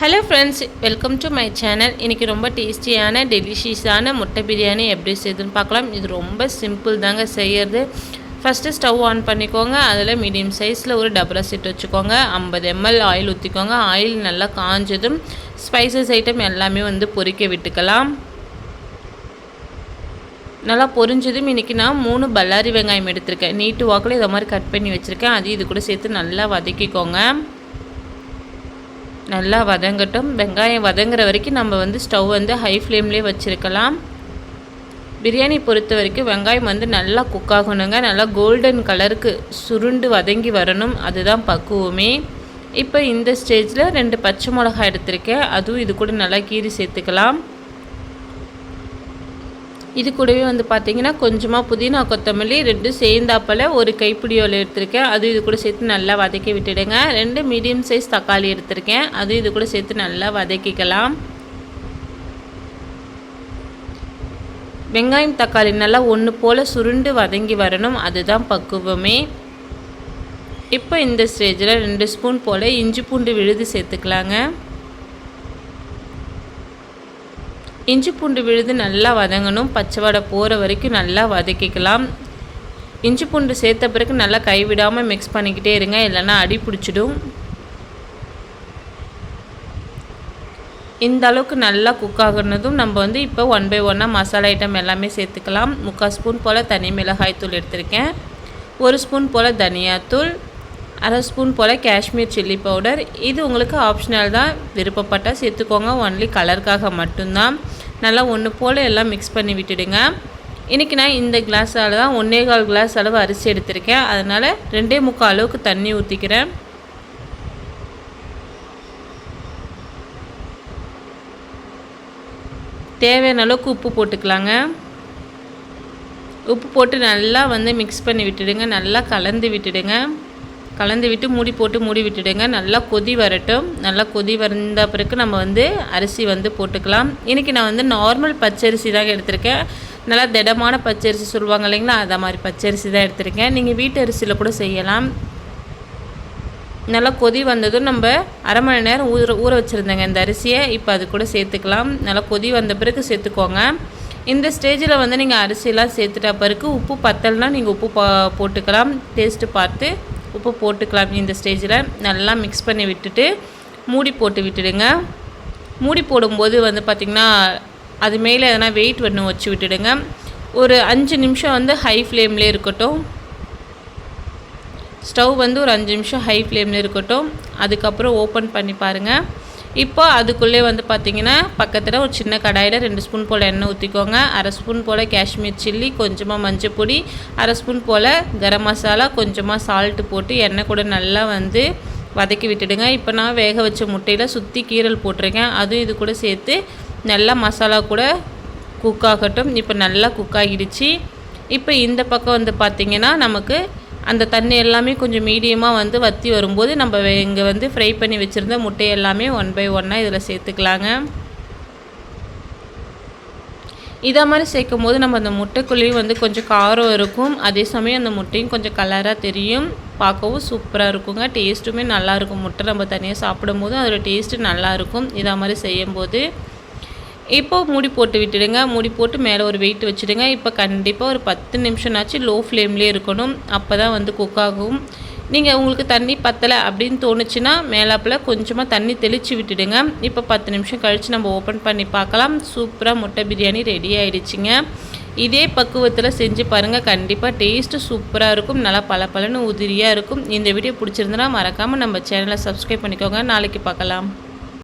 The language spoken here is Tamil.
Hello friends welcome to my channel இன்றைக்கி ரொம்ப டேஸ்டியான டெலிஷியஸான முட்டை பிரியாணி எப்படி செய்யுதுன்னு பார்க்கலாம். இது ரொம்ப சிம்பிள் தாங்க செய்யறது. ஃபஸ்ட்டு ஸ்டவ் ஆன் பண்ணிக்கோங்க. அதில் மீடியம் சைஸில் ஒரு டபுளா செட் வச்சுக்கோங்க. ஐம்பது எம்எல் ஆயில் ஊற்றிக்கோங்க ஆயில் நல்லா காஞ்சதும் ஸ்பைசஸ் ஐட்டம் எல்லாமே வந்து பொறிக்க விட்டுக்கலாம். நல்லா பொரிஞ்சதும் இன்றைக்கி நான் மூணு பல்லாரி வெங்காயம் எடுத்திருக்கேன். நீட்டு வாக்கில் இதை மாதிரி கட் பண்ணி வச்சுருக்கேன். அது இது கூட சேர்த்து நல்லா வதக்கிக்கோங்க. நல்லா வதங்கட்டும். வெங்காயம் வதங்குற வரைக்கும் நம்ம வந்து ஸ்டவ் வந்து ஹை ஃப்ளேம்லேயே வச்சுருக்கலாம். பிரியாணி பொறுத்த வரைக்கும் வெங்காயம் வந்து நல்லா குக் ஆகணுங்க. நல்லா கோல்டன் கலருக்கு சுருண்டு வதங்கி வரணும். அதுதான் பக்குவமே. இப்போ இந்த ஸ்டேஜில் ரெண்டு பச்சை மிளகாய் எடுத்திருக்கேன். அதுவும் இது கூட நல்லா கீறி சேர்த்துக்கலாம். இது கூடவே வந்து பார்த்திங்கன்னா கொஞ்சமாக புதினா கொத்தமல்லி ரெண்டு சேர்ந்தாப்பில் ஒரு கைப்பிடியோல் எடுத்திருக்கேன். அது இது கூட சேர்த்து நல்லா வதக்கி விட்டுடுங்க. ரெண்டு மீடியம் சைஸ் தக்காளி எடுத்திருக்கேன். அது இது கூட சேர்த்து நல்லா வதக்கிக்கலாம். வெங்காயம் தக்காளி நல்லா ஒன்று போல் சுருண்டு வதங்கி வரணும். அதுதான் பக்குவமே. இப்போ இந்த ஸ்டேஜில் ரெண்டு ஸ்பூன் போல் இஞ்சி பூண்டு விழுது சேர்த்துக்கலாங்க. இஞ்சி பூண்டு விழுது நல்லா வதங்கணும். பச்சை வடை போகிற வரைக்கும் நல்லா வதக்கிக்கலாம். இஞ்சி பூண்டு சேர்த்த பிறகு நல்லா கைவிடாமல் மிக்ஸ் பண்ணிக்கிட்டே இருங்க. இல்லைன்னா அடி பிடிச்சிடும். இந்த அளவுக்கு நல்லா குக் ஆகுனதும் நம்ம வந்து இப்போ ஒன் பை ஒன்னாக மசாலா ஐட்டம் எல்லாமே சேர்த்துக்கலாம். முக்கால் ஸ்பூன் போல் தனி மிளகாய் தூள் எடுத்திருக்கேன். ஒரு ஸ்பூன் போல் தனியாத்தூள் அரை ஸ்பூன் போல் காஷ்மீர் சில்லி பவுடர் இது உங்களுக்கு ஆப்ஷனல் தான். விருப்பப்பட்டால் சேர்த்துக்கோங்க. ஒன்லி கலருக்காக மட்டும்தான். நல்லா ஒன்று போல் எல்லாம் மிக்ஸ் பண்ணி விட்டுடுங்க. இன்றைக்கி நான் இந்த கிளாஸால் தான் ஒன்றே கால் கிளாஸ் அளவு அரிசி எடுத்திருக்கேன். அதனால் ரெண்டே முக்கால் அளவுக்கு தண்ணி ஊற்றிக்கிறேன் தேவையான அளவுக்கு உப்பு போட்டுக்கலாங்க. உப்பு போட்டு நல்லா வந்து மிக்ஸ் பண்ணி விட்டுடுங்க. நல்லா கலந்து விட்டுடுங்க. கலந்து விட்டு மூடி போட்டு மூடி விட்டுடுங்க. நல்லா கொதி வரட்டும். நல்லா கொதி வந்த பிறகு நம்ம வந்து அரிசி வந்து போட்டுக்கலாம். இன்றைக்கி நான் வந்து நார்மல் பச்சரிசி தான் எடுத்திருக்கேன். நல்லா திடமான பச்சரிசி சொல்லுவாங்க இல்லைங்களா? அதை மாதிரி பச்சரிசி தான் எடுத்திருக்கேன். நீங்கள் வீட்டு அரிசியில் கூட செய்யலாம். நல்லா கொதி வந்ததும் நம்ம அரை மணி நேரம் ஊற ஊற வச்சுருந்தேங்க இந்த அரிசியை. இப்போ அது கூட சேர்த்துக்கலாம். நல்லா கொதி வந்த பிறகு சேர்த்துக்கோங்க. இந்த ஸ்டேஜில் வந்து நீங்கள் அரிசியெல்லாம் சேர்த்துட்ட பிறகு உப்பு பத்தலைனா நீங்கள் உப்பு போட்டுக்கலாம். டேஸ்ட்டு பார்த்து உப்பு போட்டுக்கலாம் இந்த ஸ்டேஜில் நல்லா மிக்ஸ் பண்ணி விட்டுட்டு மூடி போட்டு விட்டுடுங்க. மூடி போடும்போது வந்து பார்த்திங்கன்னா அது மேலே எதனா வெயிட் ஒன்று வச்சு விட்டுடுங்க. ஒரு அஞ்சு நிமிஷம் வந்து ஹை ஃப்ளேம்லேயே இருக்கட்டும். ஸ்டவ் வந்து ஒரு அஞ்சு நிமிஷம் ஹை ஃப்ளேமில் இருக்கட்டும். அதுக்கப்புறம் ஓப்பன் பண்ணி பாருங்கள் இப்போ அதுக்குள்ளே வந்து பார்த்திங்கன்னா பக்கத்தில் ஒரு சின்ன கடாயில் ரெண்டு ஸ்பூன் போல் எண்ணெய் ஊற்றிக்கோங்க அரை ஸ்பூன் போல் காஷ்மீர் சில்லி கொஞ்சமாக மஞ்சள் பொடி அரை ஸ்பூன் போல் கரம் மசாலா கொஞ்சமாக சால்ட்டு போட்டு எண்ணெய் கூட நல்லா வந்து வதக்கி விட்டுடுங்க. இப்போ நான் வேக வச்ச முட்டையில் சுற்றி கீரல் போட்டிருக்கேன். அதுவும் இது கூட சேர்த்து நல்லா மசாலா கூட குக் ஆகட்டும். இப்போ நல்லா குக் ஆகிடுச்சு. இப்போ இந்த பக்கம் வந்து பார்த்திங்கன்னா நமக்கு அந்த தண்ணி எல்லாமே கொஞ்சம் மீடியமாக வந்து வற்றி வரும்போது நம்ம இங்கே வந்து ஃப்ரை பண்ணி வச்சுருந்த முட்டை எல்லாமே ஒன் பை ஒன்னாக இதில் சேர்த்துக்கலாங்க. இதை மாதிரி சேர்க்கும் போது நம்ம அந்த முட்டைக்குள்ளேயும் வந்து கொஞ்சம் காரம் இருக்கும். அதே சமயம் அந்த முட்டையும் கொஞ்சம் கலராக தெரியும். பார்க்கவும் சூப்பராக இருக்குங்க. டேஸ்ட்டுமே நல்லாயிருக்கும் முட்டை நம்ம தனியாக சாப்பிடும் போது அதோடய டேஸ்ட்டு நல்லாயிருக்கும் இதை மாதிரி செய்யும்போது. இப்போ மூடி போட்டு விட்டுடுங்க. மூடி போட்டு மேலே ஒரு வெயிட் வச்சுடுங்க. இப்போ கண்டிப்பாக ஒரு பத்து நிமிஷம்னாச்சு லோ ஃப்ளேம்லேயே இருக்கணும். அப்போ தான் வந்து குக் ஆகும். நீங்கள் உங்களுக்கு தண்ணி பத்தலை அப்படின்னு தோணுச்சுன்னா மேலாப்பில் கொஞ்சமாக தண்ணி தெளித்து விட்டுடுங்க. இப்போ பத்து நிமிஷம் கழித்து நம்ம ஓப்பன் பண்ணி பார்க்கலாம். சூப்பராக முட்டை பிரியாணி ரெடி ஆகிடுச்சிங்க இதே பக்குவத்தில் செஞ்சு பாருங்கள் கண்டிப்பாக டேஸ்ட்டு சூப்பராக இருக்கும். நல்லா பல பலன்னு உதிரியாக இருக்கும். இந்த வீடியோ பிடிச்சிருந்தனா மறக்காமல் நம்ம சேனலை சப்ஸ்கிரைப் பண்ணிக்கோங்க. நாளைக்கு பார்க்கலாம்.